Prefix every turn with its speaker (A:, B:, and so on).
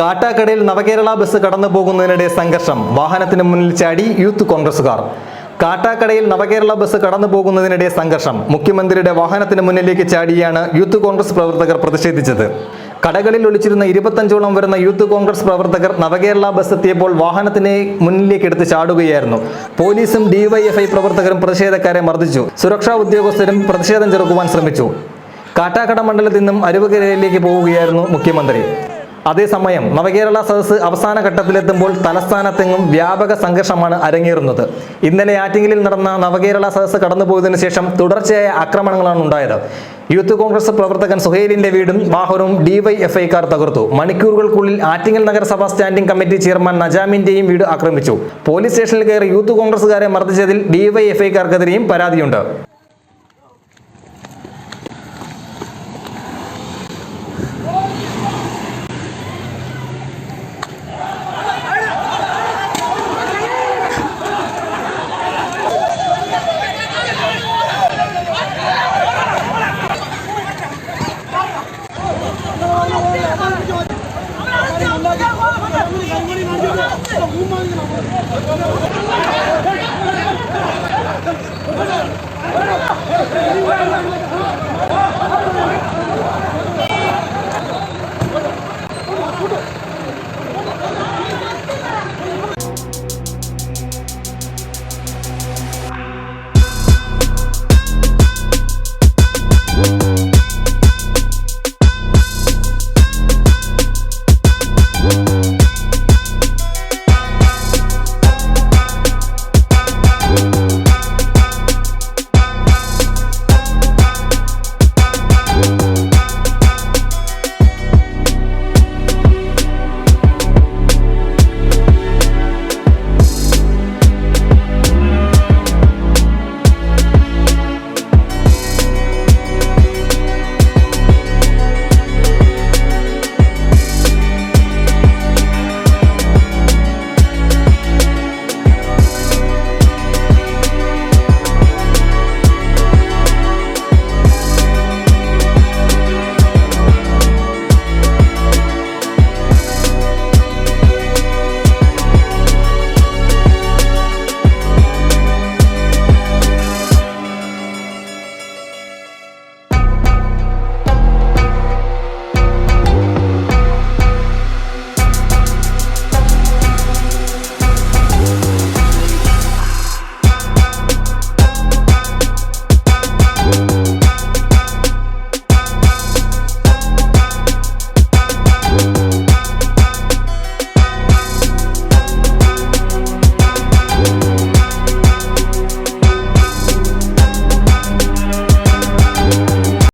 A: കാട്ടാക്കടയിൽ നവകേരള bus കടന്നു പോകുന്നതിനിടെ സംഘർഷം. വാഹനത്തിന് മുന്നിൽ ചാടി യൂത്ത് കോൺഗ്രസുകാർ കാട്ടാക്കടയിൽ നവകേരള ബസ് കടന്നു പോകുന്നതിനിടെ സംഘർഷം. മുഖ്യമന്ത്രിയുടെ വാഹനത്തിന് മുന്നിലേക്ക് ചാടിയാണ് യൂത്ത് കോൺഗ്രസ് പ്രവർത്തകർ പ്രതിഷേധിച്ചത്. കടകളിൽ ഒളിച്ചിരുന്ന ഇരുപത്തഞ്ചോളം വരുന്ന യൂത്ത് കോൺഗ്രസ് പ്രവർത്തകർ നവകേരള ബസ് എത്തിയപ്പോൾ വാഹനത്തിനെ മുന്നിലേക്ക് എടുത്ത് ചാടുകയായിരുന്നു. പോലീസും ഡിവൈഎഫ്ഐ പ്രവർത്തകരും പ്രതിഷേധക്കാരെ മർദ്ദിച്ചു. സുരക്ഷാ ഉദ്യോഗസ്ഥരും പ്രതിഷേധം ചെറുക്കുവാൻ ശ്രമിച്ചു. കാട്ടാക്കട മണ്ഡലത്തിൽ നിന്നും അരുവകരയിലേക്ക് പോവുകയായിരുന്നു മുഖ്യമന്ത്രി. അതേസമയം നവകേരള സദസ്സ് അവസാന ഘട്ടത്തിലെത്തുമ്പോൾ തലസ്ഥാനത്തെങ്ങും വ്യാപക സംഘർഷമാണ് അരങ്ങേറുന്നത്. ഇന്നലെ ആറ്റിങ്ങലിൽ നടന്ന നവകേരള സദസ്സ് കടന്നുപോയതിനു ശേഷം തുടർച്ചയായ ആക്രമണങ്ങളാണ് ഉണ്ടായത്. യൂത്ത് കോൺഗ്രസ് പ്രവർത്തകൻ സുഹേലിന്റെ വീടും വാഹനവും ഡിവൈഎഫ്ഐക്കാർ തകർത്തു. മണിക്കൂറുകൾക്കുള്ളിൽ ആറ്റിങ്ങൽ നഗരസഭാ സ്റ്റാൻഡിംഗ് കമ്മിറ്റി ചെയർമാൻ നജാമിന്റെയും വീട് ആക്രമിച്ചു. പോലീസ് സ്റ്റേഷനിൽ കയറി യൂത്ത് കോൺഗ്രസുകാരെ മർദ്ദിച്ചതിൽ ഡിവൈഎഫ്ഐക്കാർക്കെതിരെയും പരാതിയുണ്ട് ും. 5만 원.